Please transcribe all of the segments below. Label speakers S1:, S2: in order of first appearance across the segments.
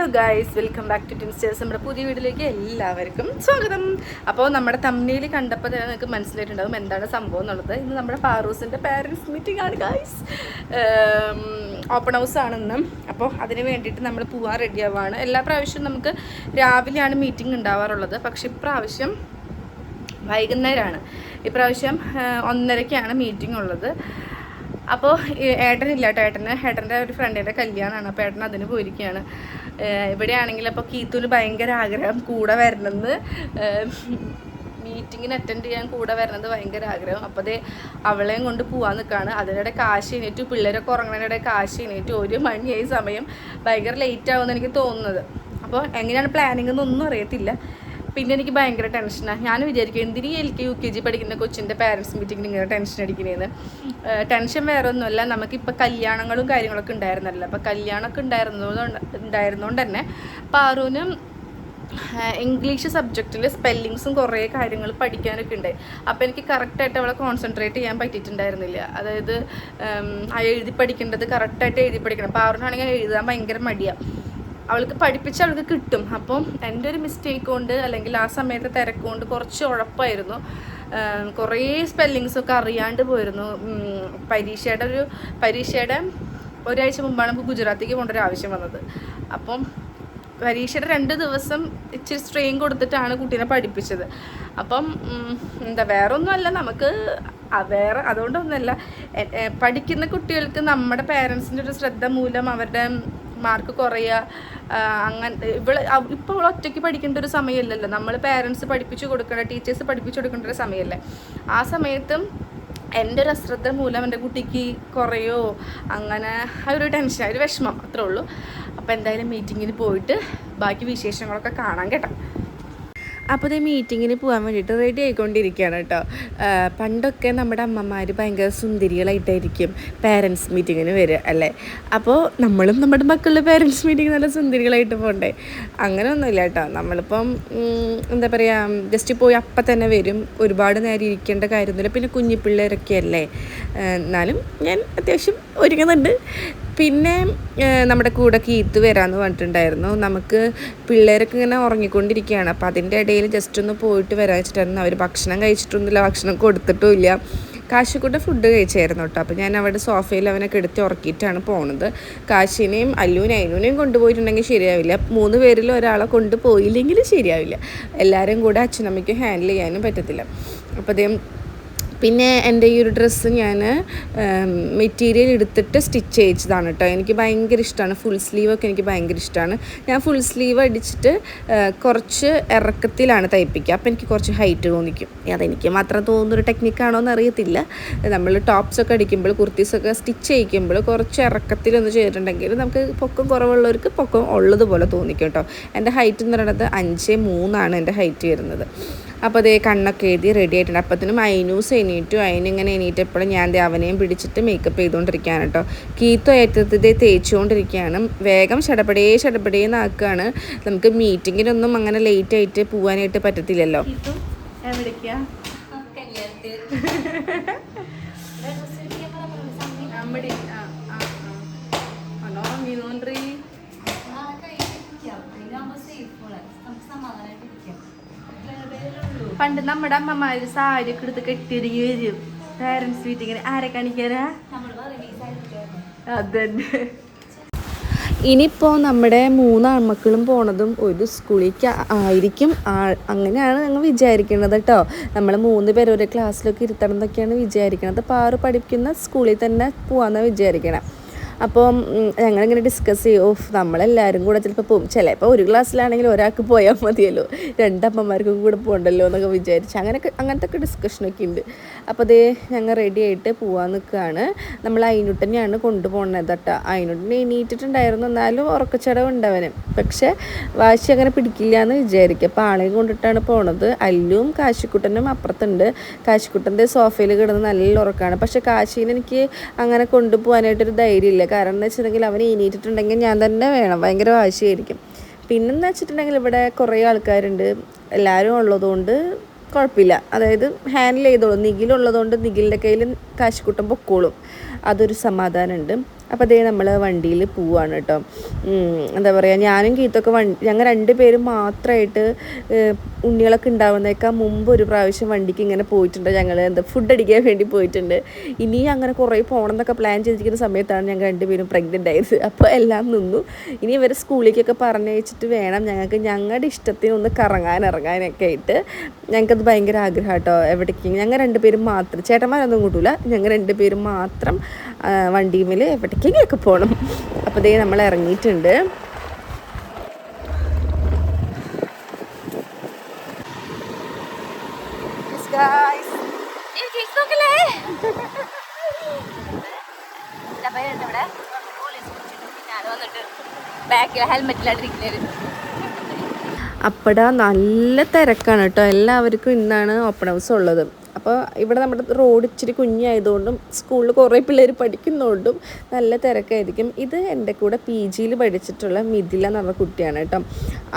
S1: Hello guys welcome back to Tinsters നമ്മുടെ പുതിയ വീട്ടിലേക്ക് എല്ലാവർക്കും സ്വാഗതം. അപ്പോൾ നമ്മുടെ തമ്മിയിൽ കണ്ടപ്പോൾ തന്നെ നിങ്ങൾക്ക് മനസ്സിലായിട്ടുണ്ടാകും എന്താണ് സംഭവം എന്നുള്ളത്. ഇന്ന് നമ്മുടെ പാറൂസിന്റെ പാരൻസ് മീറ്റിംഗ് ആണ് ഗായ്സ് ഓപ്പൺ ഹൗസ് ആണ് ഇന്ന്. അപ്പോൾ അതിന് വേണ്ടിയിട്ട് നമ്മൾ പോകാൻ റെഡി ആവുകയാണ് എല്ലാ പ്രാവശ്യവും നമുക്ക് രാവിലെയാണ് മീറ്റിംഗ് ഉണ്ടാവാറുള്ളത്. പക്ഷെ ഇപ്രാവശ്യം വൈകുന്നേരമാണ് ഇപ്രാവശ്യം ഒന്നരയ്ക്കാണ് മീറ്റിംഗ് ഉള്ളത്. അപ്പോൾ ഏട്ടനില്ല കേട്ടോ ഏട്ടന് ഏട്ടന്റെ ഒരു ഫ്രണ്ടിന്റെ കല്യാണമാണ് അപ്പോൾ ഏട്ടൻ അതിന് പോയിരിക്കുകയാണ് ഇവിടെയാണെങ്കിൽ അപ്പോൾ കീത്തൂൽ ഭയങ്കര ആഗ്രഹം കൂടെ വരണമെന്ന്. മീറ്റിങ്ങിന് അറ്റൻഡ് ചെയ്യാൻ കൂടെ വരണത് ഭയങ്കര ആഗ്രഹം. അപ്പോൾ അതേ അവളെയും കൊണ്ട് പോകാൻ നിൽക്കുകയാണ് അതിനിടെ കാശ് എണീറ്റു പിള്ളേരൊക്കെ ഉറങ്ങുന്നതിനിടെ കാശ് എണീറ്റു. ഒരു മണിയായി സമയം ഭയങ്കര ലേറ്റ് ആവുമെന്ന് എനിക്ക് തോന്നുന്നത്. അപ്പോൾ എങ്ങനെയാണ് പ്ലാനിങ് എന്നൊന്നും അറിയത്തില്ല. പിന്നെ എനിക്ക് ഭയങ്കര ടെൻഷനാണ് ഞാൻ വിചാരിക്കും എന്തിനീ L K U K G പഠിക്കുന്ന കൊച്ചിന്റെ പാരൻസ് മീറ്റിങ്ങിന് ഇങ്ങനെ ടെൻഷൻ അടിക്കുന്നതെന്ന് ടെൻഷൻ വേറെ ഒന്നുമല്ല നമുക്കിപ്പോൾ കല്യാണങ്ങളും കാര്യങ്ങളൊക്കെ ഉണ്ടായിരുന്നല്ലോ. അപ്പോൾ കല്യാണമൊക്കെ ഉണ്ടായിരുന്നതുകൊണ്ട് ഉണ്ടായിരുന്നതുകൊണ്ട് തന്നെ പാറൂനും ഇംഗ്ലീഷ് സബ്ജക്റ്റിൽ സ്പെല്ലിങ്സും കുറേ കാര്യങ്ങൾ പഠിക്കാനൊക്കെ ഉണ്ട് അപ്പോൾ എനിക്ക് കറക്റ്റായിട്ട് അവളെ കോൺസെൻട്രേറ്റ് ചെയ്യാൻ പറ്റിയിട്ടുണ്ടായിരുന്നില്ല. അതായത് എഴുതി പഠിക്കേണ്ടത് കറക്റ്റായിട്ട് എഴുതി പഠിക്കണം. പാറുവിനാണെങ്കിൽ എഴുതാൻ ഭയങ്കര മടിയാണ് അവൾക്ക് പഠിപ്പിച്ച് അവൾക്ക് കിട്ടും. അപ്പം എന്റെ ഒരു മിസ്റ്റേക്ക് കൊണ്ട് അല്ലെങ്കിൽ ആ സമയത്തെ തിരക്ക് കൊണ്ട് കുറച്ച് ഉഴപ്പായിരുന്നു. കുറേ സ്പെല്ലിങ്സ് ഒക്കെ അറിയാണ്ട് പോയിരുന്നു. പരീക്ഷയുടെ ഒരു പരീക്ഷയുടെ ഒരാഴ്ച മുമ്പാണ് നമുക്ക് ഗുജറാത്തേക്ക് പോകേണ്ട ഒരു ആവശ്യം വന്നത്. അപ്പം പരീക്ഷയുടെ രണ്ട് ദിവസം ഇച്ചിരി സ്ട്രെയിൻ കൊടുത്തിട്ടാണ് കുട്ടീനെ പഠിപ്പിച്ചത്. അപ്പം എന്താ വേറെ ഒന്നുമല്ല നമുക്ക് വേറെ അതുകൊണ്ടൊന്നുമല്ല. പഠിക്കുന്ന കുട്ടികൾക്ക് നമ്മുടെ പേരൻസിന്റെ ഒരു ശ്രദ്ധ മൂലം അവരുടെ മാർക്ക് കുറയുക അങ്ങനെ ഇവൾ ഇപ്പോൾ ഇവൾ ഒറ്റയ്ക്ക് പഠിക്കേണ്ട ഒരു സമയമില്ലല്ലോ. നമ്മൾ പേരൻസ് പഠിപ്പിച്ചു കൊടുക്കേണ്ട ടീച്ചേഴ്സ് പഠിപ്പിച്ചു കൊടുക്കേണ്ട ഒരു സമയമല്ലേ? ആ സമയത്തും എന്റെ ഒരു അശ്രദ്ധ മൂലം എന്റെ കുട്ടിക്ക് കുറയോ അങ്ങനെ ഒരു ടെൻഷൻ ഒരു വിഷമം അത്രേ ഉള്ളൂ. അപ്പോൾ എന്തായാലും മീറ്റിങ്ങിന് പോയിട്ട് ബാക്കി വിശേഷങ്ങളൊക്കെ കാണാൻ കേട്ടോ. അപ്പോൾ ഇത് മീറ്റിങ്ങിന് പോകാൻ വേണ്ടിയിട്ട് റെഡി ആയിക്കൊണ്ടിരിക്കുകയാണ് കേട്ടോ. പണ്ടൊക്കെ നമ്മുടെ അമ്മമാർ ഭയങ്കര സുന്ദരികളായിട്ടായിരിക്കും പേരൻസ് മീറ്റിങ്ങിന് വരിക അല്ലേ? അപ്പോൾ നമ്മളും നമ്മുടെ മക്കളുടെ പേരൻസ് മീറ്റിംഗ് നല്ല സുന്ദരികളായിട്ട് പോകണ്ടേ അങ്ങനെയൊന്നുമില്ല കേട്ടോ. നമ്മളിപ്പം എന്താ പറയുക ജസ്റ്റ് പോയി അപ്പം തന്നെ വരും. ഒരുപാട് നേരം ഇരിക്കേണ്ട കാര്യമൊന്നുമില്ല. പിന്നെ കുഞ്ഞി അല്ലേ? എന്നാലും ഞാൻ അത്യാവശ്യം ഒരുങ്ങുന്നുണ്ട്. പിന്നെ നമ്മുടെ കൂടെ കീത്ത് വരാമെന്ന് പറഞ്ഞിട്ടുണ്ടായിരുന്നു. നമുക്ക് പിള്ളേരൊക്കെ ഇങ്ങനെ ഉറങ്ങിക്കൊണ്ടിരിക്കുകയാണ്. അപ്പോൾ അതിന്റെ ഇടയിൽ ജസ്റ്റ് ഒന്ന് പോയിട്ട് വരാൻ വെച്ചിട്ടായിരുന്നു. അവർ ഭക്ഷണം കഴിച്ചിട്ടൊന്നുമില്ല ഭക്ഷണം കൊടുത്തിട്ടുമില്ല കാശിക്കൂട്ട ഫുഡ് കഴിച്ചായിരുന്നു കേട്ടോ അപ്പോൾ ഞാൻ അവിടെ സോഫയിൽ അവനെ കെടുത്തി ഉറക്കിയിട്ടാണ് പോണത്. കാശിനെയും അല്ലുവിനെയും അയിനുവിനെയും കൊണ്ടുപോയിട്ടുണ്ടെങ്കിൽ ശരിയാവില്ല. മൂന്ന് പേരിൽ ഒരാളെ കൊണ്ടുപോയില്ലെങ്കിൽ ശരിയാവില്ല. എല്ലാവരും കൂടെ അച്ഛനമ്മയ്ക്ക് ഹാൻഡിൽ ചെയ്യാനും പറ്റത്തില്ല. അപ്പോൾ അദ്ദേഹം പിന്നെ എന്റെ ഈ ഒരു ഡ്രസ്സ് ഞാൻ മെറ്റീരിയൽ എടുത്തിട്ട് സ്റ്റിച്ച് ചെയ്യിച്ചതാണ് കേട്ടോ എനിക്ക് ഭയങ്കര ഇഷ്ടമാണ് ഫുൾ സ്ലീവൊക്കെ എനിക്ക് ഭയങ്കര ഇഷ്ടമാണ് ഞാൻ ഫുൾ സ്ലീവ് അടിച്ചിട്ട് കുറച്ച് ഇറക്കത്തിലാണ് തയ്പ്പിക്കുക. അപ്പോൾ എനിക്ക് കുറച്ച് ഹൈറ്റ് തോന്നിക്കും. അതെനിക്ക് മാത്രം തോന്നുന്നൊരു ടെക്നിക്കാണോ എന്ന് അറിയത്തില്ല നമ്മൾ ടോപ്സൊക്കെ അടിക്കുമ്പോൾ കുർത്തീസൊക്കെ സ്റ്റിച്ച് ചെയ്യിക്കുമ്പോൾ കുറച്ച് ഇറക്കത്തിലൊന്ന് ചെയ്തിട്ടുണ്ടെങ്കിൽ നമുക്ക് പൊക്കം കുറവുള്ളവർക്ക് പൊക്കം ഉള്ളതുപോലെ തോന്നിക്കും കേട്ടോ എന്റെ ഹൈറ്റ് എന്ന് പറയുന്നത് അഞ്ച് മൂന്നാണ് എന്റെ ഹൈറ്റ് വരുന്നത്. അപ്പോൾ അതേ കണ്ണൊക്കെ എഴുതി റെഡി ആയിട്ടുണ്ട്. അപ്പത്തിനും അയിനൂസ് എണീറ്റു. അയിനിങ്ങനെ എണീറ്റപ്പോഴും ഞാൻ ദേ അവനെയും പിടിച്ചിട്ട് മേക്കപ്പ് ചെയ്തുകൊണ്ടിരിക്കുകയാണ് കേട്ടോ. കീത്തോ ഏറ്റത്തിന്റെ തേച്ചുകൊണ്ടിരിക്കുകയാണ്. വേഗം ഷടപടേ ഷടപടേ നാക്കുകയാണ് നമുക്ക് മീറ്റിങ്ങിനൊന്നും അങ്ങനെ ലേറ്റ് ആയിട്ട് പോകാനായിട്ട് പറ്റത്തില്ലല്ലോ. എവിടേക്കാ? പണ്ട് നമ്മുടെ അമ്മമാര് സാരി ഒക്കെ എടുത്ത് കെട്ടിയൊരുങ്ങി വരും. പാരന്റ്സ് മീറ്റിങ്ങിന് ആരെ കാണിക്കാനാ? അതന്നെ. ഇനിയിപ്പോൾ നമ്മുടെ മൂന്ന് ആൺമക്കളും പോണതും ഒരു സ്കൂളിലേക്ക് ആയിരിക്കും. അങ്ങനെയാണ് ഞങ്ങൾ വിചാരിക്കുന്നത് കേട്ടോ നമ്മൾ മൂന്ന് പേര് ഒരു ക്ലാസ്സിലൊക്കെ ഇരുത്തണം എന്നൊക്കെയാണ് വിചാരിക്കുന്നത് പാറു പഠിക്കുന്ന സ്കൂളിൽ തന്നെ പോകാമെന്നാണ് വിചാരിക്കണം. അപ്പോൾ ഞങ്ങളിങ്ങനെ ഡിസ്കസ് ചെയ്യും ഓഫ് നമ്മളെല്ലാവരും കൂടെ ചിലപ്പോൾ ചിലപ്പോൾ ഒരു ക്ലാസ്സിലാണെങ്കിൽ ഒരാൾക്ക് പോയാൽ മതിയല്ലോ. രണ്ടമ്മമാർക്കും കൂടെ പോകണ്ടല്ലോ എന്നൊക്കെ വിചാരിച്ച് അങ്ങനെയൊക്കെ അങ്ങനത്തെ ഒക്കെ ഡിസ്കഷനൊക്കെ ഉണ്ട്. അപ്പോൾ അതേ ഞങ്ങൾ റെഡി ആയിട്ട് പോകാൻ നിൽക്കുകയാണ് നമ്മൾ അയിനുട്ടനെയാണ് കൊണ്ടുപോകുന്നത് കേട്ടോ അയിനുട്ടനെ എണീറ്റിട്ടുണ്ടായിരുന്നു എന്നാലും ഉറക്കച്ചടവ് ഉണ്ടവന് പക്ഷേ വാശി അങ്ങനെ പിടിക്കില്ല എന്ന് വിചാരിക്കുക അപ്പോൾ ആളെയും കൊണ്ടിട്ടാണ് പോണത്. അല്ലും കാശിക്കുട്ടനും അപ്പുറത്തുണ്ട്. കാശിക്കുട്ടന്റെ സോഫയിൽ കിടന്ന് നല്ല ഉറക്കമാണ് പക്ഷേ കാശീനെ എനിക്ക് അങ്ങനെ കൊണ്ടുപോകാനായിട്ടൊരു ധൈര്യമില്ല. കാരണം എന്ന് വെച്ചിട്ടുണ്ടെങ്കിൽ അവൻ എണീറ്റിട്ടുണ്ടെങ്കിൽ ഞാൻ തന്നെ വേണം. ഭയങ്കര വാശിയായിരിക്കും. പിന്നെന്ന് വെച്ചിട്ടുണ്ടെങ്കിൽ ഇവിടെ കുറേ ആൾക്കാരുണ്ട്. എല്ലാവരും ഉള്ളതുകൊണ്ട് കുഴപ്പമില്ല. അതായത് ഹാൻഡിൽ ചെയ്തോളും. നിഖിലുള്ളതുകൊണ്ട് നിഖിലിന്റെ കയ്യിൽ കാശിക്കൂട്ടം പൊക്കോളും. അതൊരു സമാധാനമുണ്ട്. അപ്പോൾ അതേ നമ്മൾ വണ്ടിയിൽ പോവാണ് കേട്ടോ. എന്താ പറയുക ഞാനും ഗീത്തൊക്കെ വണ്ടി ഞങ്ങൾ രണ്ട് പേരും മാത്രമായിട്ട് ഉണ്ണികളൊക്കെ ഉണ്ടാവുന്നേക്കാൾ മുമ്പ് ഒരു പ്രാവശ്യം വണ്ടിക്ക് ഇങ്ങനെ പോയിട്ടുണ്ട്. ഞങ്ങൾ എന്താ ഫുഡ് അടിക്കാൻ വേണ്ടി പോയിട്ടുണ്ട്. ഇനി അങ്ങനെ കുറേ പോകണം എന്നൊക്കെ പ്ലാൻ ചെയ്തിരിക്കുന്ന സമയത്താണ് ഞങ്ങൾ രണ്ടുപേരും പ്രഗ്നന്റ് ആയത്. അപ്പോൾ എല്ലാം നിന്നു. ഇനി ഇവർ സ്കൂളിലേക്കൊക്കെ പറഞ്ഞയച്ചിട്ട് വേണം ഞങ്ങൾക്ക് ഞങ്ങളുടെ ഇഷ്ടത്തിന് ഒന്ന് കറങ്ങാൻ ഇറങ്ങാനൊക്കെ ആയിട്ട്. ഞങ്ങൾക്കത് ഭയങ്കര ആഗ്രഹം കേട്ടോ എവിടേക്ക് ഞങ്ങൾ രണ്ടുപേരും മാത്രം ചേട്ടന്മാരൊന്നും കൂട്ടൂല ഞങ്ങൾ രണ്ടുപേരും മാത്രം വണ്ടിയിൽ എവിടേക്കെങ്കിലൊക്കെ പോകണം അപ്പോൾ ദേ നമ്മൾ ഇറങ്ങിയിട്ടുണ്ട്.
S2: ബാക്കിൽ ഹെൽമെറ്റിലായിട്ടിരിക്കുന്നത്
S1: അപ്പടാ നല്ല തിരക്കാണ് കേട്ടോ. എല്ലാവർക്കും ഇന്നാണ് ഓപ്പൺ ഹൗസ് ഉള്ളത്. അപ്പോൾ ഇവിടെ നമ്മുടെ റോഡ് ഇച്ചിരി കുഞ്ഞായതുകൊണ്ടും സ്കൂളിൽ കുറേ പിള്ളേർ പഠിക്കുന്നതുകൊണ്ടും നല്ല തിരക്കായിരിക്കും. ഇത് എന്റെ കൂടെ പി ജിയിൽ പഠിച്ചിട്ടുള്ള മിഥില എന്ന് പറഞ്ഞ കുട്ടിയാണ് കേട്ടോ.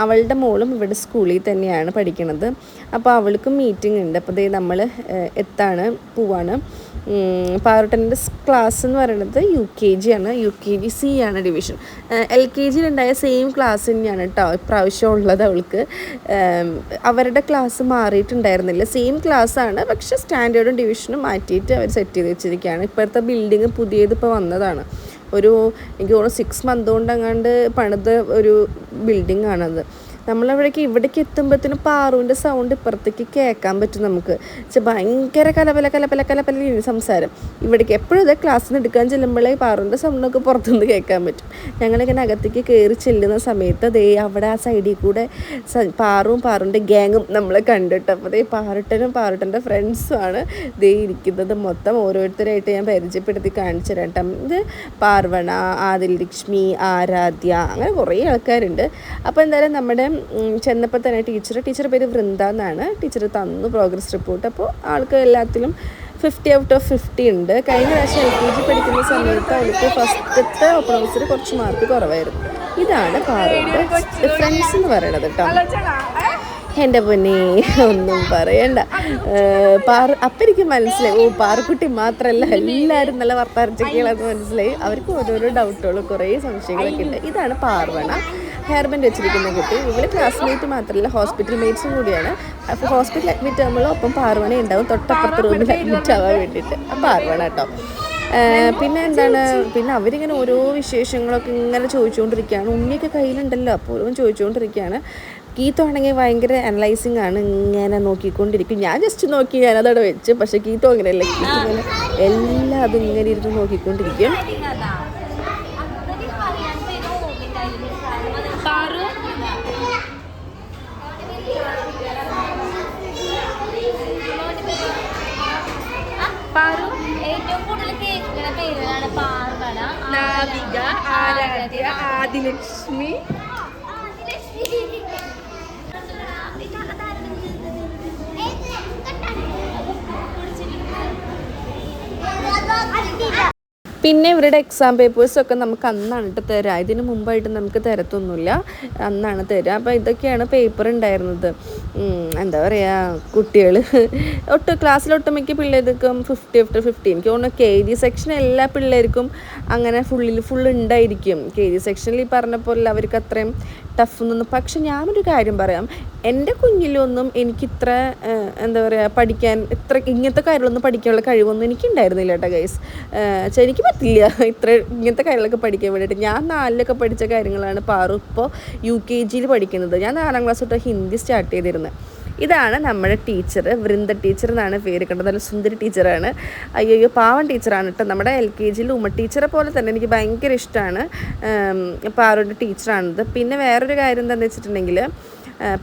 S1: അവളുടെ മോളും ഇവിടെ സ്കൂളിൽ തന്നെയാണ് പഠിക്കുന്നത് അപ്പോൾ അവൾക്കും മീറ്റിംഗ് ഉണ്ട്. അപ്പോൾ ദേ നമ്മൾ എത്താണ് പോവാണ്. പാറുട്ടന്റെ ക്ലാസ് എന്ന് പറയുന്നത് യു കെ ജി ആണ്. യു കെ ജി സി ആണ് ഡിവിഷൻ എൽ കെ ജിയിലുണ്ടായ സെയിം ക്ലാസ് തന്നെയാണ് കേട്ടോ ഇപ്രാവശ്യം ഉള്ളത് അവൾക്ക്. അവരുടെ ക്ലാസ് മാറിയിട്ടുണ്ടായിരുന്നില്ല. സെയിം ക്ലാസ് ആണ്. പക്ഷേ സ്റ്റാൻഡേർഡും ഡിവിഷനും മാറ്റിയിട്ട് അവർ സെറ്റ് ചെയ്ത് വെച്ചിരിക്കുകയാണ്. ഇപ്പോഴത്തെ ബിൽഡിങ് പുതിയത് ഇപ്പോൾ വന്നതാണ്. ഒരു എനിക്ക് തോന്നുന്നു സിക്സ് മന്ത് കൊണ്ട് അങ്ങാണ്ട് പണിത ഒരു ബിൽഡിംഗ് ആണത്. നമ്മളവിടേക്ക് ഇവിടേക്ക് എത്തുമ്പോഴത്തേനും പാറുവിന്റെ സൗണ്ട് ഇപ്പുറത്തേക്ക് കേൾക്കാൻ പറ്റും നമുക്ക്. ഭയങ്കര കലപല കലപല കലപല സംസാരം. ഇവിടേക്ക് എപ്പോഴും ഇത് ക്ലാസ്സിൽ നിന്ന് എടുക്കാൻ ചെല്ലുമ്പോഴേ പാറുവിന്റെ സൗണ്ടൊക്കെ പുറത്തുനിന്ന് കേൾക്കാൻ പറ്റും. ഞങ്ങളിങ്ങനെ അകത്തേക്ക് കയറി ചെല്ലുന്ന സമയത്ത് അതേ അവിടെ ആ സൈഡിൽ കൂടെ പാറും പാറുന്റെ ഗ്യാങ്ങും നമ്മളെ കണ്ടിട്ട്. അപ്പോൾ ദേ പാറുട്ടനും പാറുട്ടന്റെ ഫ്രണ്ട്സുമാണ് ദേ ഇരിക്കുന്നത്. മൊത്തം ഓരോരുത്തരായിട്ട് ഞാൻ പരിചയപ്പെടുത്തി കാണിച്ചു തരാം ഇത് പാർവണ ആദിൽ ലക്ഷ്മി ആരാധ്യ അങ്ങനെ കുറേ ആൾക്കാരുണ്ട്. അപ്പോൾ എന്തായാലും നമ്മുടെ ചെന്നപ്പോൾ തന്നെ ടീച്ചർ ടീച്ചർ പേര് വൃന്ദ എന്നാണ്. ടീച്ചർ തന്നു പ്രോഗ്രസ് റിപ്പോർട്ട് അപ്പോൾ ആൾക്ക് എല്ലാത്തിലും ഫിഫ്റ്റി ഔട്ട് ഓഫ് ഫിഫ്റ്റി ഉണ്ട്. കഴിഞ്ഞ പ്രാവശ്യം എൽ കെ ജി പഠിക്കുന്ന സമയത്ത് അവൾക്ക് ഫസ്റ്റത്തെ ഓപ്പൺ ഹൗസിൽ കുറച്ച് മാർക്ക് കുറവായിരുന്നു. ഇതാണ് പാറുണ്ട് ഡിഫറൻസ് എന്ന് പറയണത് കേട്ടോ എന്റെ പൊന്നെ ഒന്നും പറയണ്ട. പാറ അപ്പം എനിക്ക് മനസ്സിലായി. ഓ പാറക്കുട്ടി മാത്രമല്ല എല്ലാവരും നല്ല വർത്താനച്ചൊക്കെയാണെന്ന് മനസ്സിലായി. അവർക്ക് ഓരോരോ ഡൗട്ടുകളും കുറേ സംശയങ്ങളൊക്കെ ഉണ്ട്. ഇതാണ് പാർവണ. ഹെയർ ബാൻഡ് വെച്ചിരിക്കുന്ന കുട്ടി. ഇവർ ക്ലാസ്മേറ്റ് മാത്രമല്ല ഹോസ്പിറ്റൽ മേറ്റ്സും കൂടിയാണ്. അപ്പോൾ ഹോസ്പിറ്റൽ അഡ്മിറ്റ് ആകുമ്പോൾ ഒപ്പം പാർവണ ഉണ്ടാവും. തൊട്ടപ്പുറത്ത് റൂമിൽ അഡ്മിറ്റ് ആവാൻ വേണ്ടിയിട്ട്. അപ്പം പാർവണ കേട്ടോ. പിന്നെ എന്താണ്? പിന്നെ അവരിങ്ങനെ ഓരോ വിശേഷങ്ങളൊക്കെ ഇങ്ങനെ ചോദിച്ചുകൊണ്ടിരിക്കുകയാണ്. ഉണ്ണിയൊക്കെ കയ്യിലുണ്ടല്ലോ അപ്പോൾ ഓരോന്നും ചോദിച്ചുകൊണ്ടിരിക്കുകയാണ് കീത്തോണെങ്കിൽ ഭയങ്കര അനലൈസിങ് ആണ് ഇങ്ങനെ നോക്കിക്കൊണ്ടിരിക്കും. ഞാൻ ജസ്റ്റ് നോക്കി ഞാനതവിടെ വെച്ച്. പക്ഷേ കീത്തോ അങ്ങനെയല്ല. കീത്തോ ഇങ്ങനെ എല്ലാം അതും ഇങ്ങനെ ഇരുന്ന് നോക്കിക്കൊണ്ടിരിക്കും.
S2: It's me.
S1: പിന്നെ ഇവരുടെ എക്സാം പേപ്പേഴ്സൊക്കെ നമുക്ക് അന്നാണ് കേട്ടോ തരാം. ഇതിന് മുമ്പായിട്ട് നമുക്ക് തരത്തൊന്നുമില്ല. അന്നാണ് തരാം. അപ്പോൾ ഇതൊക്കെയാണ് പേപ്പർ ഉണ്ടായിരുന്നത്. എന്താ പറയുക കുട്ടികൾ ഒട്ട് ക്ലാസ്സിൽ ഒട്ടുമിക്ക പിള്ളേർക്കും ഫിഫ്റ്റി ആഫ്റ്റർ ഫിഫ്റ്റി എനിക്ക് തോന്നുന്നു കെ ജി സെക്ഷൻ എല്ലാ പിള്ളേർക്കും അങ്ങനെ ഫുള്ളിൽ ഫുൾ ഉണ്ടായിരിക്കും. കെ ജി സെക്ഷനിൽ ഈ പറഞ്ഞ പോലെ അവർക്ക് അത്രയും ടഫ് എന്നൊന്നും. പക്ഷെ ഞാനൊരു കാര്യം പറയാം. എന്റെ കുഞ്ഞിലൊന്നും എനിക്കിത്ര എന്താ പറയുക പഠിക്കാൻ ഇത്ര ഇങ്ങനത്തെ കാര്യങ്ങളൊന്നും പഠിക്കാനുള്ള കഴിവൊന്നും എനിക്കുണ്ടായിരുന്നില്ല കേട്ടോ ഗൈസ് എനിക്ക് പറ്റില്ല. ഇത്ര ഇങ്ങനത്തെ കാര്യങ്ങളൊക്കെ പഠിക്കാൻ വേണ്ടിയിട്ട്. ഞാൻ നാലിലൊക്കെ പഠിച്ച കാര്യങ്ങളാണ് പാറു ഇപ്പോൾ യു കെ ജിയിൽ പഠിക്കുന്നത്. ഞാൻ നാലാം ക്ലാസ് തൊട്ട് ഹിന്ദി സ്റ്റാർട്ട് ചെയ്തിരുന്നത് ഇതാണ് നമ്മുടെ ടീച്ചർ വൃന്ദ ടീച്ചർ എന്നാണ് പേര് കണ്ടത് നല്ല സുന്ദരി ടീച്ചറാണ്. അയ്യോ പാവൻ ടീച്ചറാണ് കേട്ടോ. നമ്മുടെ എൽ കെ ജിയിൽ ഉമ്മ ടീച്ചറെ പോലെ തന്നെ എനിക്ക് ഭയങ്കര ഇഷ്ടമാണ് പാറുവിന്റെ ടീച്ചറാണിത്. പിന്നെ വേറൊരു കാര്യം എന്താണെന്ന് വെച്ചിട്ടുണ്ടെങ്കിൽ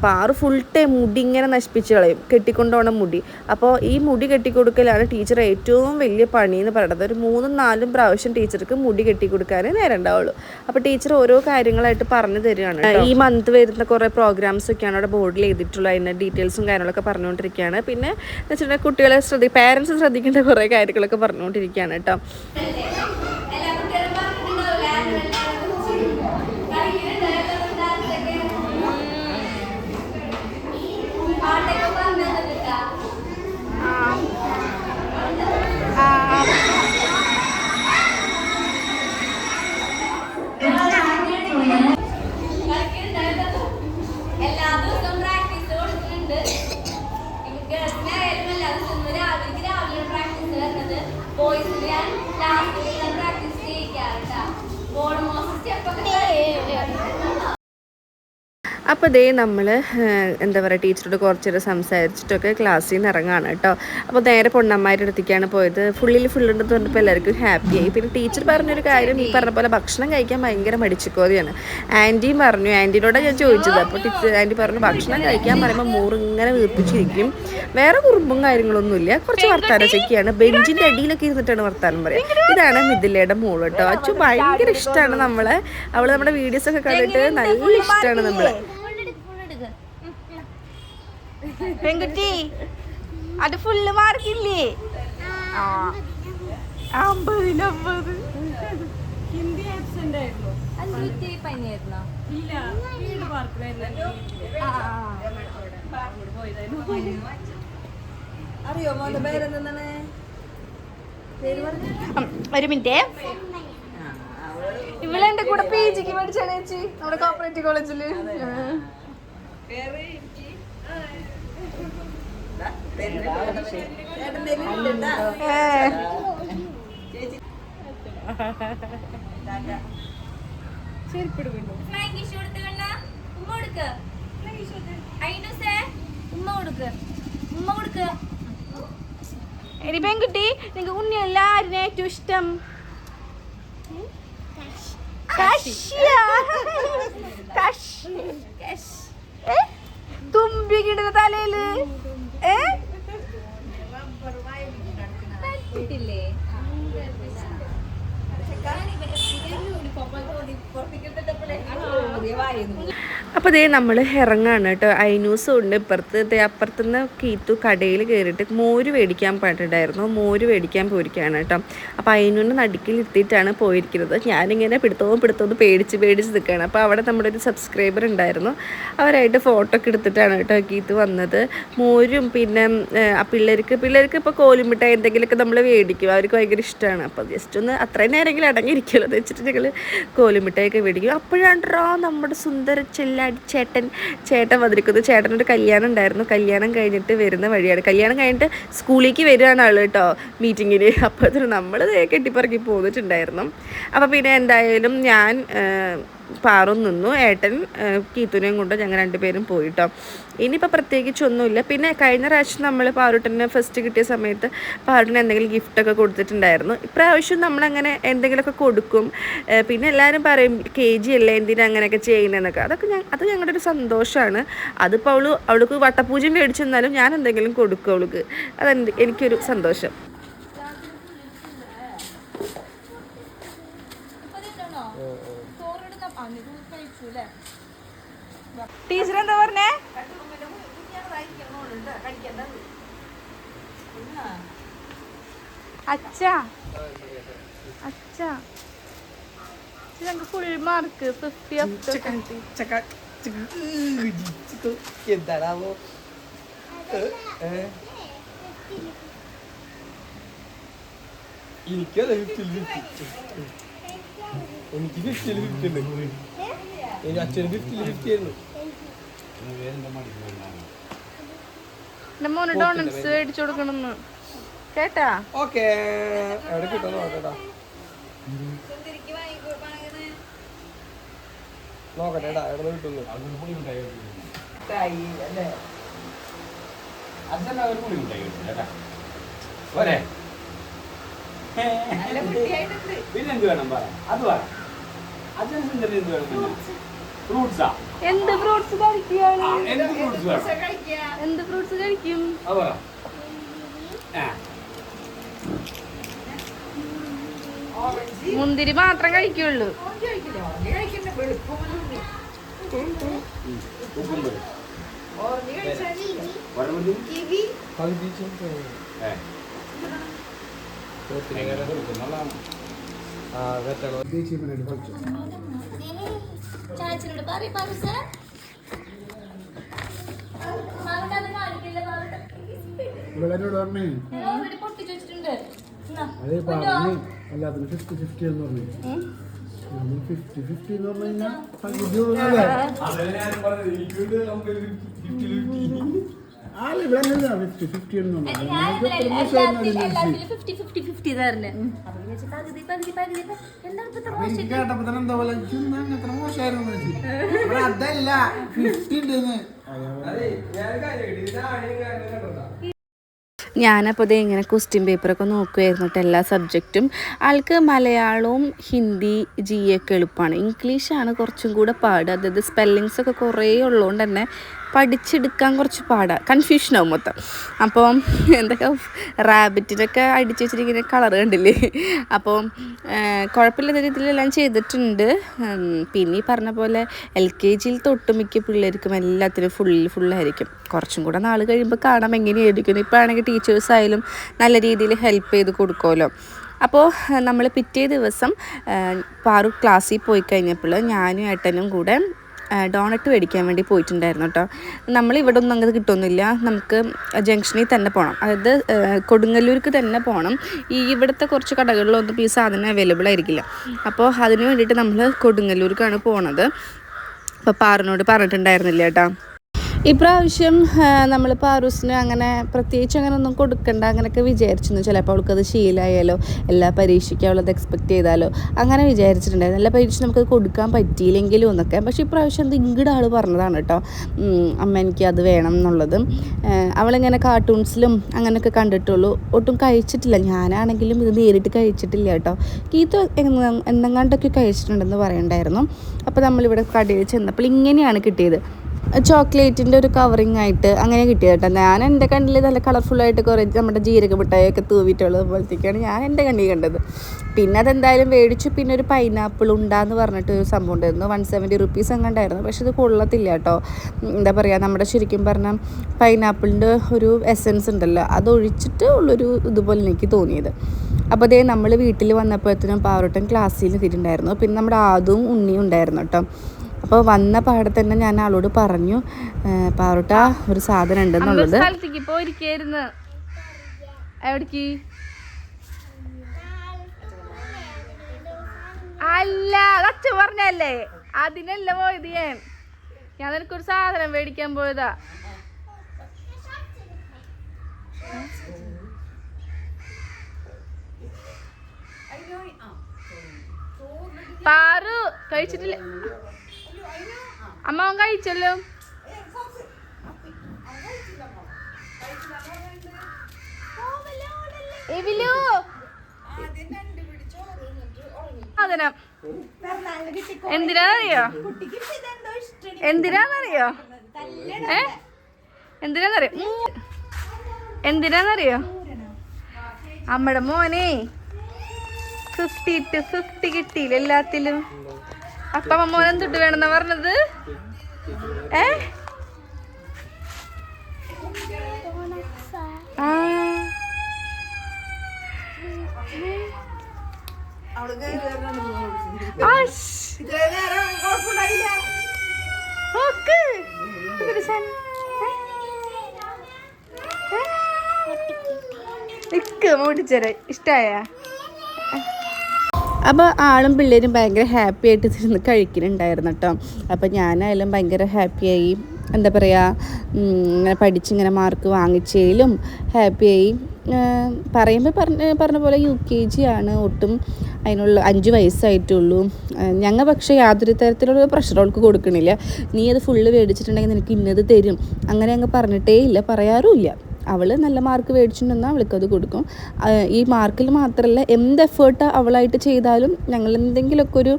S1: പാറു ഫുൾ ടൈം മുടി ഇങ്ങനെ നശിപ്പിച്ച് കളയും. കെട്ടിക്കൊണ്ടോണം മുടി. അപ്പോൾ ഈ മുടി കെട്ടിക്കൊടുക്കലാണ് ടീച്ചർ ഏറ്റവും വലിയ പണി എന്ന് പറയുന്നത്. ഒരു മൂന്നും നാലും പ്രാവശ്യം ടീച്ചർക്ക് മുടി കെട്ടിക്കൊടുക്കാനേ നേരം ഉണ്ടാവുള്ളൂ. അപ്പോൾ ടീച്ചർ ഓരോ കാര്യങ്ങളായിട്ട് പറഞ്ഞു തരികയാണ് ഈ മന്ത് വരുന്ന കുറേ പ്രോഗ്രാംസ് ഒക്കെയാണ് അവിടെ ബോർഡിൽ എഴുതിയിട്ടുള്ളത് അതിന്റെ ഡീറ്റെയിൽസും കാര്യങ്ങളൊക്കെ പറഞ്ഞുകൊണ്ടിരിക്കുകയാണ്. പിന്നെ എന്ന് വെച്ചിട്ടുണ്ടെങ്കിൽ കുട്ടികളെ ശ്രദ്ധി പാരൻസ് ശ്രദ്ധിക്കേണ്ട കുറേ കാര്യങ്ങളൊക്കെ പറഞ്ഞുകൊണ്ടിരിക്കുകയാണ് കേട്ടോ.
S2: பாட்டை
S3: അപ്പോൾ ദേ നമ്മൾ എന്താ പറയുക ടീച്ചറോട് കുറച്ചേരം സംസാരിച്ചിട്ടൊക്കെ ക്ലാസ്സിൽ നിന്ന് ഇറങ്ങാണ് കേട്ടോ. അപ്പോൾ നേരെ പൊണ്ണമ്മമാരുടെ അടുത്തേക്കാണ് പോയത്. ഫുള്ളിൽ ഫുള്ളുണ്ടെന്ന് പറഞ്ഞപ്പോൾ എല്ലാവർക്കും ഹാപ്പിയായി. പിന്നെ ടീച്ചർ പറഞ്ഞൊരു കാര്യം ഈ പറഞ്ഞ പോലെ ഭക്ഷണം കഴിക്കാൻ ഭയങ്കര മടിച്ചുക്കോതിയാണ്. ആന്റിയും പറഞ്ഞു ആന്റിനോടാണ് ഞാൻ ചോദിച്ചത്. അപ്പോൾ ടീച്ചർ ആന്റി പറഞ്ഞു ഭക്ഷണം കഴിക്കാൻ പറയുമ്പോൾ മൂറിങ്ങനെ വീർപ്പിച്ചിരിക്കും. വേറെ കുറുമ്പും കാര്യങ്ങളൊന്നുമില്ല. കുറച്ച് വർത്താനം ചെക്കിയാണ് ബെഞ്ചിന്റെ അടിയിലൊക്കെ ഇരുന്നിട്ടാണ് വർത്താനം പറയുക ഇതാണ് മിഥിലയുടെ മോൾ കേട്ടോ. അച്ചു ഭയങ്കര ഇഷ്ടമാണ് നമ്മളെ. അവൾ നമ്മുടെ വീഡിയോസൊക്കെ കണ്ടിട്ട് നല്ല ഇഷ്ടമാണ് നമ്മളെ.
S1: പെൺകുട്ടി അത് ഫുള്ള് മാർക്കില്ലേ ആ. അമ്പതിന് അമ്പത്
S2: അഞ്ചുറ്റി പനിയായിരുന്നോ
S1: ഉം, ഒരു മിനിറ്റ്. ഇവളെന്റെ കൂടെ പി ജിക്ക് പഠിച്ചാണ് ചേച്ചി നമ്മുടെ കോപ്പറേറ്റീവ്
S2: കോളേജിൽ കൊടുത്ത് കണ്ണ ഉമ്മ കൊടുക്ക് ഐനുസേ ഉമ്മ കൊടുക്ക് ഉമ്മ കൊടുക്ക്
S1: എടി പെൺകുട്ടി നിങ്ങക്ക് ഉണ്ണി ആരിനെ ഏറ്റവും ഇഷ്ടം? തുമ്പി കിടന്ന തലയിൽ. ഏ?
S2: കിട്ടില്ലേ
S3: അപ്പോൾ ഇതേ നമ്മൾ ഇറങ്ങാണ് കേട്ടോ. ഐനൂസും ഉണ്ട് ഇപ്പുറത്ത് ദേ അപ്പുറത്തുനിന്ന് കീത്തു കടയിൽ കയറിയിട്ട് മോര് മേടിക്കാൻ പറഞ്ഞിട്ടുണ്ടായിരുന്നു. മോര് മേടിക്കാൻ പോയിരിക്കുകയാണ് കേട്ടോ. അപ്പോൾ ഐനൂന്റെ നടുക്കിൽ എത്തിയിട്ടാണ് പോയിരിക്കുന്നത്. ഞാനിങ്ങനെ പിടുത്തവും പിടുത്തവും പേടിച്ച് പേടിച്ച് നിൽക്കുകയാണ്. അപ്പോൾ അവിടെ നമ്മുടെ ഒരു സബ്സ്ക്രൈബർ ഉണ്ടായിരുന്നു. അവരായിട്ട് ഫോട്ടോ ഒക്കെ എടുത്തിട്ടാണ് കേട്ടോ കീത്തു വന്നത്. മോരും പിന്നെ ആ പിള്ളേർക്ക് പിള്ളേർക്ക് ഇപ്പോൾ കോലുമിഠായി എന്തെങ്കിലുമൊക്കെ നമ്മൾ മേടിക്കും. അവർക്ക് ഭയങ്കര ഇഷ്ടമാണ്. അപ്പോൾ ജസ്റ്റ് ഒന്ന് അത്രയും നേരമെങ്കിലും അടങ്ങിയിരിക്കുമല്ലോ എന്ന് വെച്ചിട്ട് ഞങ്ങൾ കോലുമിഠായിയൊക്കെ മേടിക്കും. അപ്പോഴാണ്ടോ നമ്മുടെ സുന്ദര ചെല്ലാടി ചേട്ടൻ ചേട്ടൻ വന്നിരിക്കുന്നത് ചേട്ടനൊരു കല്യാണം ഉണ്ടായിരുന്നു. കല്യാണം കഴിഞ്ഞിട്ട് വരുന്ന വഴിയാണ്. കല്യാണം കഴിഞ്ഞിട്ട് സ്കൂളിലേക്ക് വരികയാണ് ആൾ കേട്ടോ മീറ്റിങ്ങിന് അപ്പോൾ നമ്മൾ കെട്ടിപ്പറക്കി പോന്നിട്ടുണ്ടായിരുന്നു. അപ്പോൾ പിന്നെ എന്തായാലും ഞാൻ പാറും നിന്നു. ഏട്ടൻ കീത്തുനെയും കൊണ്ട് ഞങ്ങൾ രണ്ടുപേരും പോയിട്ടോ. ഇനിയിപ്പോൾ പ്രത്യേകിച്ച് ഒന്നുമില്ല. പിന്നെ കഴിഞ്ഞ പ്രാവശ്യം നമ്മൾ പാറുട്ടന് ഫസ്റ്റ് കിട്ടിയ സമയത്ത് പാറുട്ടിന് എന്തെങ്കിലും ഗിഫ്റ്റൊക്കെ കൊടുത്തിട്ടുണ്ടായിരുന്നു. ഇപ്രാവശ്യം നമ്മളങ്ങനെ എന്തെങ്കിലുമൊക്കെ കൊടുക്കും. പിന്നെ എല്ലാവരും പറയും കെ ജി അല്ലേ എന്തിനാ അങ്ങനെയൊക്കെ ചെയ്യുന്നതെന്നൊക്കെ. അതൊക്കെ ഞാൻ അത് ഞങ്ങളുടെ ഒരു സന്തോഷമാണ്. അതിപ്പോൾ അവൾ അവൾക്ക് വട്ടപൂജ മേടിച്ചെന്നാലും ഞാൻ എന്തെങ്കിലും കൊടുക്കും അവൾക്ക്. അതെന്ത് എനിക്കൊരു സന്തോഷം
S2: ചോറിടുന്ന പന്നി കഴിച്ചു അല്ലേ
S1: ടീച്ചർ എന്താ പറഞ്ഞേ? അച്ഛാ. അച്ഛാ. ഞങ്ങൾക്ക് ഫുൾ മാർക്ക് ഫിഫ്റ്റി
S4: എന്താണാവോ? എനിക്കത് ഫിഫ്റ്റിൽ ഫിഫ്റ്റി എനിക്ക് ഫിഫ്റ്റിയിൽ ഫിഫ്റ്റി ഉണ്ട് എനിക്ക് അച്ഛന് ഫിഫ്റ്റിയിൽ ഫിഫ്റ്റി ആയിരുന്നു
S1: മോന് ഡോണറ്റ്സ് മേടിച്ചു കൊടുക്കണമെന്ന് കേട്ടാ?
S4: ഓക്കെ. എവിടെ കിട്ടുമെന്ന് നോക്കട്ടാ. നോക്കട്ടെ ഏട്ടാ എവിടെ കിട്ടുന്നു
S5: പിന്നെന്ത് വേണം പറ. അത് പറ. അച്ഛൻ സുന്ദരൻ എന്ത് വേണം പിന്നെ? ഫ്രൂട്ട്സാ.
S1: എന്ത് ഫ്രൂട്ട്സ് കഴിക്കുകയാണ്?
S5: എന്ത് ഫ്രൂട്ട്സ്
S1: എന്ത് ഫ്രൂട്ട്സ് കഴിക്കും? മുന്തിരി മാത്രം കഴിക്കുള്ളൂ.
S4: ആ വെറ്റണം
S2: ചാച്ചനോട് പറ
S6: പറ എല്ലാത്തിനും ഫിഫ്റ്റി ഫിഫ്റ്റി ഫിഫ്റ്റി ഫിഫ്റ്റി
S2: വിചാരിച്ചു പകുതി പകുതി പകുതി
S6: കേട്ടപ്പോ തന്നെ എന്താ പോലെ എത്ര മോശമായിരുന്നു എന്ന് വെച്ച്. അതല്ല ഫിഫ്റ്റി ഉണ്ടെന്ന്
S1: ഞാനപ്പോൾ ഇത് ഇങ്ങനെ ക്വസ്റ്റ്യൻ പേപ്പറൊക്കെ നോക്കുമായിരുന്നു കേട്ടോ എല്ലാ സബ്ജക്റ്റും ആൾക്ക് മലയാളവും ഹിന്ദി ജി ഒക്കെ എളുപ്പമാണ് ഇംഗ്ലീഷാണ് കുറച്ചും കൂടെ പാട്. അതായത് സ്പെല്ലിങ്സ് ഒക്കെ കുറേ ഉള്ളതുകൊണ്ട് തന്നെ പഠിച്ചെടുക്കാൻ കുറച്ച് പാടാണ് കൺഫ്യൂഷനാവും മൊത്തം. അപ്പോൾ എന്തൊക്കെ റാബിറ്റിനൊക്കെ അടിച്ച് വെച്ചിരിക്കുന്ന കളർ കണ്ടില്ലേ? അപ്പോൾ കുഴപ്പമില്ലാത്ത രീതിയിലെല്ലാം ചെയ്തിട്ടുണ്ട്. പിന്നെ ഈ പറഞ്ഞ പോലെ എൽ കെ ജിയിൽ തൊട്ട് മിക്ക പിള്ളേർക്കും എല്ലാത്തിനും ഫുൾ ഫുള്ളായിരിക്കും കുറച്ചും കൂടെ നാൾ കഴിയുമ്പോൾ കാണാം എങ്ങനെയായിരിക്കും. ഇപ്പോൾ ആണെങ്കിൽ ടീച്ചേഴ്സ് ആയാലും നല്ല രീതിയിൽ ഹെൽപ്പ് ചെയ്ത് കൊടുക്കുമല്ലോ. അപ്പോൾ നമ്മൾ പിറ്റേ ദിവസം പാറു ക്ലാസ്സിൽ പോയി കഴിഞ്ഞപ്പോൾ ഞാനും ഏട്ടനും കൂടെ ഡോണറ്റ് മേടിക്കാൻ വേണ്ടി പോയിട്ടുണ്ടായിരുന്നു കേട്ടോ നമ്മൾ ഇവിടെ ഒന്നും അങ്ങനെ കിട്ടുമൊന്നുമില്ല നമുക്ക് ജംഗ്ഷനിൽ തന്നെ പോകണം അതായത് കൊടുങ്ങല്ലൂർക്ക് തന്നെ പോകണം ഈ ഇവിടുത്തെ കുറച്ച് കടകളിലൊന്നും ഈ സാധനം അവൈലബിൾ ആയിരിക്കില്ല. അപ്പോൾ അതിന് വേണ്ടിയിട്ട് നമ്മൾ കൊടുങ്ങല്ലൂർക്കാണ് പോണത്. അപ്പോൾ പാറിനോട് പറഞ്ഞിട്ടുണ്ടായിരുന്നില്ല കേട്ടോ ഇപ്രാവശ്യം നമ്മൾ പാറൂസിന് അങ്ങനെ പ്രത്യേകിച്ച് അങ്ങനെ ഒന്നും കൊടുക്കണ്ട അങ്ങനെയൊക്കെ വിചാരിച്ചിരുന്നു. ചിലപ്പോൾ അവൾക്കത് ശീലമായാലോ എല്ലാ പരീക്ഷയ്ക്കും അവളത് എക്സ്പെക്ട് ചെയ്താലോ അങ്ങനെ വിചാരിച്ചിട്ടുണ്ടായിരുന്നു. എല്ലാ പരീക്ഷ നമുക്ക് കൊടുക്കാൻ പറ്റിയില്ലെങ്കിലും എന്നൊക്കെ. പക്ഷേ ഇപ്രാവശ്യം അത് ഇങ്ങടെ ആൾ പറഞ്ഞതാണ് കേട്ടോ. അമ്മ എനിക്ക് അത് വേണം എന്നുള്ളത്. അവളിങ്ങനെ കാർട്ടൂൺസിലും അങ്ങനെയൊക്കെ കണ്ടിട്ടുള്ളൂ. ഒട്ടും കഴിച്ചിട്ടില്ല. ഞാനാണെങ്കിലും ഇത് നേരിട്ട് കഴിച്ചിട്ടില്ല കേട്ടോ. ഗീത എന്നെങ്ങാണ്ടൊക്കെ കഴിച്ചിട്ടുണ്ടെന്ന് പറയണ്ടായിരുന്നു. അപ്പോൾ നമ്മളിവിടെ കടയിൽ ചെന്നപ്പോൾ ഇങ്ങനെയാണ് കിട്ടിയത്. ചോക്ലേറ്റിന്റെ ഒരു കവറിങ് ആയിട്ട് അങ്ങനെ കിട്ടിയത് കേട്ടോ. ഞാൻ എന്റെ കണ്ണിൽ നല്ല കളർഫുള്ളായിട്ട് കുറേ നമ്മുടെ ജീരക മിഠായിയൊക്കെ തൂവിട്ടുള്ളത് പോലത്തേക്കാണ് ഞാൻ എന്റെ കണ്ണിൽ കണ്ടത്. പിന്നെ അതെന്തായാലും മേടിച്ചു. പിന്നെ ഒരു പൈനാപ്പിൾ ഉണ്ടാന്ന് പറഞ്ഞിട്ട് ഒരു സംഭവം ഉണ്ടായിരുന്നു. വൺ സെവന്റി റുപ്പീസ് എങ്ങാണ്ടായിരുന്നു പക്ഷെ ഇത് കൊള്ളത്തില്ല കേട്ടോ. എന്താ പറയുക നമ്മുടെ ശരിക്കും പറഞ്ഞാൽ പൈനാപ്പിളിന്റെ ഒരു എസൻസ് ഉണ്ടല്ലോ. അതൊഴിച്ചിട്ട് ഉള്ളൊരു ഇതുപോലെ എനിക്ക് തോന്നിയത്. അപ്പോൾ അതേ നമ്മൾ വീട്ടിൽ വന്നപ്പോഴത്തേനും പാവറട്ടൻ ക്ലാസ്സിൽ തിരിണ്ടായിരുന്നു പിന്നെ നമ്മുടെ ആദും ഉണ്ണിയും ഉണ്ടായിരുന്നു കേട്ടോ. അപ്പോൾ വന്ന പാടെ തന്നെ ഞാൻ ആളോട് പറഞ്ഞു പാറോട്ട ഒരു സാധനം ഉണ്ടെന്നുള്ളത്
S5: എവിടേക്ക്? അല്ല അത് പറഞ്ഞല്ലേ? അതിനല്ല പോയത് ഞാൻ. ഞാൻ നിനക്കൊരു സാധനം മേടിക്കാൻ പോയതാ. പാറു കഴിച്ചിട്ടില്ല. അമ്മ കഴിച്ചല്ലോ. എവിലു? സാധനം. എന്തിനാന്നറിയോ? എന്തിനാന്നറിയോ? ഏ? എന്തിനാന്നറിയോ. എന്തിനാന്നറിയോ? അമ്മടെ മോനെ. ഫിഫ്റ്റി ടു ഫിഫ്റ്റി കിട്ടിയില്ല എല്ലാത്തിലും? അപ്പ അമ്മ വേണം വേണമെന്നാ പറഞ്ഞത്? ഏ? ഇഷ്ടായ?
S1: അപ്പോൾ ആളും പിള്ളേരും ഭയങ്കര ഹാപ്പി ആയിട്ട് ഇരുന്ന് കഴിക്കുന്നുണ്ടായിരുന്നു കേട്ടോ അപ്പോൾ ഞാനായാലും ഭയങ്കര ഹാപ്പിയായി എന്താ പറയുക ഇങ്ങനെ പഠിച്ചിങ്ങനെ മാർക്ക് വാങ്ങിച്ചതിലും ഹാപ്പിയായി പറയുമ്പോൾ പറഞ്ഞ പറഞ്ഞ പോലെ യു കെ ജി ആണ്. ഒട്ടും അതിനുള്ള അഞ്ച് വയസ്സായിട്ടുള്ളൂ. ഞങ്ങൾ പക്ഷേ യാതൊരു തരത്തിലുള്ള പ്രഷർ അവൾക്ക് കൊടുക്കണില്ല. നീ അത് ഫുള്ള് മേടിച്ചിട്ടുണ്ടെങ്കിൽ നിനക്ക് ഇന്നത് തരും. അങ്ങനെ അങ്ങ് പറഞ്ഞിട്ടേ ഇല്ല. പറയാറുമില്ല അവൾ നല്ല മാർക്ക് മേടിച്ചിട്ടുണ്ടെന്ന് അത് കൊടുക്കും. ഈ മാർക്കിൽ മാത്രമല്ല എന്ത് എഫേർട്ട് അവളായിട്ട് ചെയ്താലും ഞങ്ങൾ എന്തെങ്കിലുമൊക്കെ ഒരു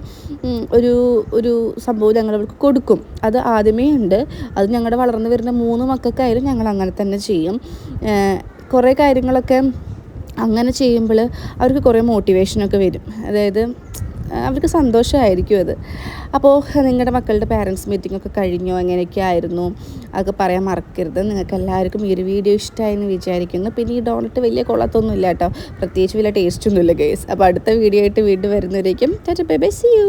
S1: ഒരു ഒരു സംഭവം ഞങ്ങൾ അവൾക്ക് കൊടുക്കും. അത് ആദ്യമേ ഉണ്ട്. അത് ഞങ്ങളുടെ വളർന്നു വരുന്ന മൂന്ന് മക്കൾക്കായാലും ഞങ്ങൾ അങ്ങനെ തന്നെ ചെയ്യും. കുറേ കാര്യങ്ങളൊക്കെ അങ്ങനെ ചെയ്യുമ്പോൾ അവർക്ക് കുറേ മോട്ടിവേഷനൊക്കെ വരും. അതായത് അവർക്ക് സന്തോഷമായിരിക്കും അത്. അപ്പോൾ നിങ്ങളുടെ മക്കളുടെ പാരൻസ് മീറ്റിംഗ് ഒക്കെ കഴിഞ്ഞോ? എങ്ങനെയൊക്കെ ആയിരുന്നു അതൊക്കെ പറയാൻ മറക്കരുത്. നിങ്ങൾക്ക് എല്ലാവർക്കും ഈ ഒരു വീഡിയോ ഇഷ്ടമായെന്ന് വിചാരിക്കുന്നു. പിന്നെ ഈ ഡോണറ്റ് വലിയ കൊള്ളത്തൊന്നുമില്ല കേട്ടോ. പ്രത്യേകിച്ച് വലിയ ടേസ്റ്റ് ഒന്നുമില്ല കേസ് അപ്പോൾ അടുത്ത വീഡിയോ ആയിട്ട് വീണ്ടും വരുന്നവരേക്കും ta-ta bye bye see you